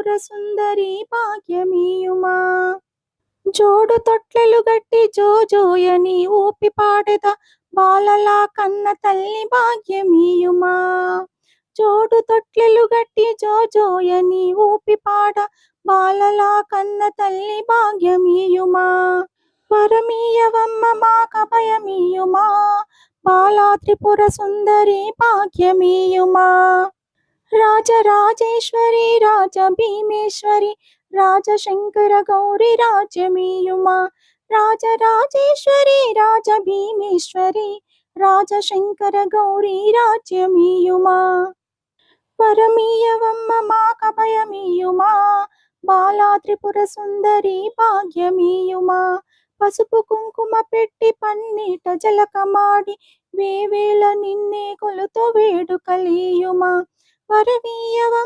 త్రిపుర సుందరి భాగ్యమీయుమా. జోడు తొట్లలు గట్టి జోజోయని ఊపి పాడద బాలలా కన్న తల్లి భాగ్యమీయుమా. జోడు తొట్లలు గట్టి జోజోయని ఊపి పాడ బాలలా కన్న తల్లి భాగ్యమీయుమా. వరమీయవమ్మ మా కభయమీయుమా బాలా త్రిపుర సుందరి భాగ్యమీయుమా. రాజరాజేశ్వరి రాజ భీమేశ్వరి రాజశంకర గౌరి రాజ్యమీయుమా? రాజరాజేశ్వరి రాజ భీమేశ్వరి రాజశంకర గౌరి రాజ్యమీయుమా? పరమీయవమ్మ మా కభయమీయుమా బాలా త్రిపుర సుందరి భాగ్యమీయుమా? పసుపు కుంకుమ పెట్టి పన్నీట జలకమాడి వేవేల నిన్నే కొలుతో వేడుకలీయుమా? バルミー